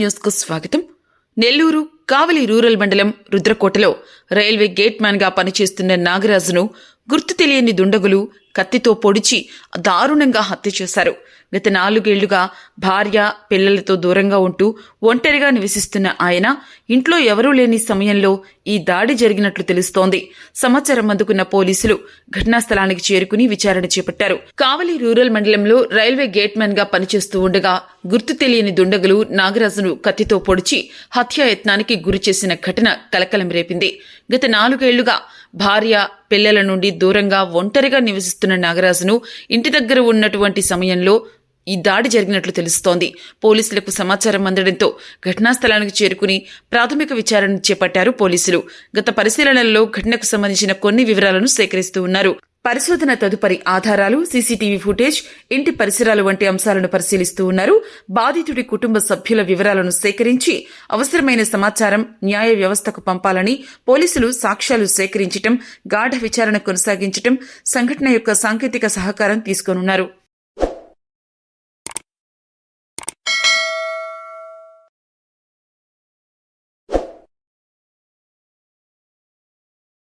న్యూస్కు స్వాగతం. నెల్లూరు కావలి రూరల్ మండలం రుద్రకోటలో రైల్వే గేట్ మ్యాన్గా పనిచేస్తున్న నాగరాజును గుర్తు తెలియని దుండగులు కత్తితో పొడిచి దారుణంగా హత్య చేశారు. గత నాలుగేళ్ళుగా భార్య పిల్లలతో దూరంగా ఉంటూ ఒంటరిగా నివసిస్తున్న ఆయన ఇంట్లో ఎవరూ లేని సమయంలో ఈ దాడి జరిగినట్లు తెలుస్తోంది. సమాచారం అందుకున్న పోలీసులు ఘటనా స్థలానికి చేరుకుని విచారణ చేపట్టారు. కావలి రూరల్ మండలంలో రైల్వే గేట్గా పనిచేస్తూ ఉండగా గుర్తు తెలియని దుండగులు నాగరాజును కత్తితో పొడిచి హత్యాయత్నానికి గురి చేసిన ఘటన కలకలం రేపింది. గత నాలుగేళ్ళుగా భార్య పిల్లల నుండి దూరంగా ఒంటరిగా నివసిస్తున్న నాగరాజును ఇంటి దగ్గర ఉన్నటువంటి సమయంలో ఈ దాడి జరిగినట్లు తెలుస్తోంది. పోలీసులకు సమాచారం అందడంతో ఘటనా స్థలానికి చేరుకుని ప్రాథమిక విచారణ చేపట్టారు పోలీసులు. గత పరిశీలనల్లో ఘటనకు సంబంధించిన కొన్ని వివరాలను సేకరిస్తూ ఉన్నారు. పరిశోధన తదుపరి ఆధారాలు సీసీటీవీ ఫుటేజ్ ఇంటి పరిసరాలు వంటి అంశాలను పరిశీలిస్తూ ఉన్నారు. బాధితుడి కుటుంబ సభ్యుల వివరాలను సేకరించి అవసరమైన సమాచారం న్యాయ వ్యవస్థకు పంపాలని పోలీసులు సాక్ష్యాలు సేకరించటం గాఢ విచారణ కొనసాగించటం సంఘటన యొక్క సాంకేతిక సహకారం తీసుకోనున్నారు.